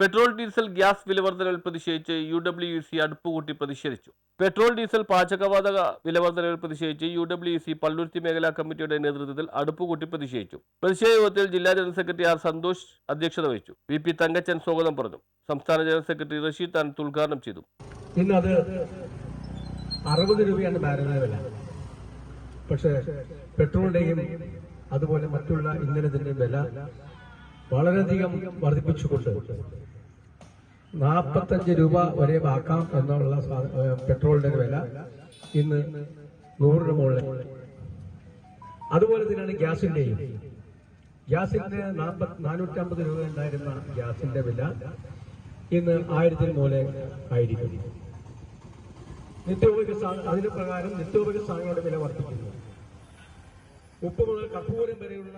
Petrol diesel gas വിലവർദ്ധനവിൽ പ്രതിഷേധിച്ച് U W C അടുപ്പുകൂട്ടി പ്രതിഷേധിച്ചു. Petrol diesel പാചകവാതക വിലവർദ്ധനവിൽ പ്രതിഷേധിച്ച് യു ഡബ്ല്യു സി പള്ളുരുത്തി മേഖലാ കമ്മിറ്റിയുടെ നേതൃത്വത്തിൽ അടുപ്പുകൂട്ടി പ്രതിഷേധിച്ചു. പ്രതിഷേധ യോഗത്തിൽ ജില്ലാ ജനറൽ സെക്രട്ടറി ആർ സന്തോഷ് അധ്യക്ഷത വഹിച്ചു. വി പി തങ്കച്ചൻ സ്വാഗതം പറഞ്ഞു. സംസ്ഥാന ജനറൽ സെക്രട്ടറി റഷീദ് താൻ ഉദ്ഘാടനം ചെയ്തു. അറുപത് രൂപയാണ് ബാരലിന് വില. പക്ഷേ പെട്രോളിന്റെയും അതുപോലെ മറ്റുള്ള ഇന്ധനത്തിന്റെയും വില വളരെയധികം വർദ്ധിപ്പിച്ചുകൊണ്ട് നാൽപ്പത്തഞ്ച് രൂപ വരെ ആക്കാം എന്നുള്ള പെട്രോളിന്റെ വില. ഇന്ന് നൂറിന് മുകളിൽ. അതുപോലെ തന്നെയാണ് ഗ്യാസിന്റെയും. ഗ്യാസിന്റെ നാനൂറ്റി നാനൂറ്റമ്പത് രൂപ ഉണ്ടായിരുന്ന ഗ്യാസിന്റെ വില ഇന്ന് ആയിരത്തിന് മുകളിൽ ആയിരിക്കും. നിത്യോപയോഗ അതിന് പ്രകാരം നിത്യോപയോഗ സാധനങ്ങളുടെ വില വർദ്ധിക്കുന്നു. ഉപ്പ് മുതൽ കർപ്പൂരം വരെയുള്ള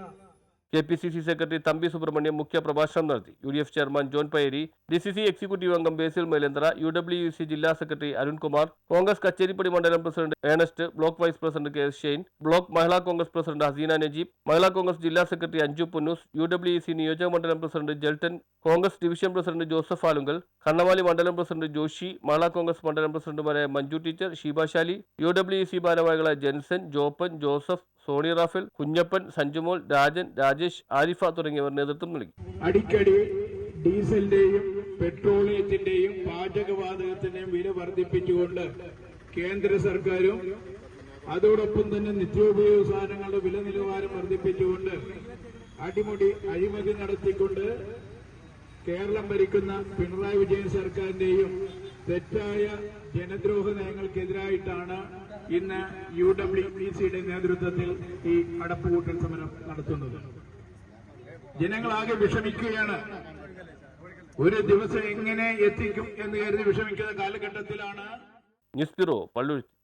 K P C C secretary Thampi Subrahmanyam മുഖ്യ പ്രഭാഷണം നടത്തി. U D F chairman John Payari D C C executive അംഗം Basil Mylendra U W C ജില്ലാ സെക്രട്ടറി അരുൺകുമാർ കോൺഗ്രസ് കച്ചേരിപ്പടി മണ്ഡലം president Ernest block vice president K S Shane block Mahila Congress president Haseena Najeeb Mahila Congress ജില്ലാ secretary Anju Punnoose U W C നിയോജക മണ്ഡലം president Jaltan Congress division president Joseph Alunkal Kannamaly മണ്ഡലം president Joshi Mahila Congress മണ്ഡലം പ്രസിഡന്റുമാരായ Manju teacher Sheebashali U W C ഭാരവാഹികളായ Jenson Joppan Joseph Soni Raphael Kunjappan Sanjumol Rajan Rajesh Arifa തുടങ്ങിയവർ നേതൃത്വം നൽകി. അടിക്കടി ഡീസലിന്റെയും പെട്രോളിയത്തിന്റെയും പാചകവാതകത്തിന്റെയും വില വർദ്ധിപ്പിച്ചുകൊണ്ട് കേന്ദ്ര സർക്കാരും അതോടൊപ്പം തന്നെ നിത്യോപയോഗ സാധനങ്ങളുടെ വില നിലവാരം വർദ്ധിപ്പിച്ചുകൊണ്ട് അടിമുടി അഴിമതി നടത്തിക്കൊണ്ട് കേരളം ഭരിക്കുന്ന പിണറായി വിജയൻ സർക്കാരിന്റെയും തെറ്റായ ജനദ്രോഹ നയങ്ങൾക്കെതിരായിട്ടാണ് ഇന്ന് യു ഡബ്ല്യു പി സിയുടെ നേതൃത്വത്തിൽ ഈ അടപ്പുകൂട്ടൽ സമരം നടത്തുന്നത്. ജനങ്ങളാകെ വിഷമിക്കുകയാണ്. ഒരു ദിവസം എങ്ങനെ എത്തിക്കും എന്ന് കരുതി വിഷമിക്കുന്ന കാലഘട്ടത്തിലാണ്. News bureau Palluruthy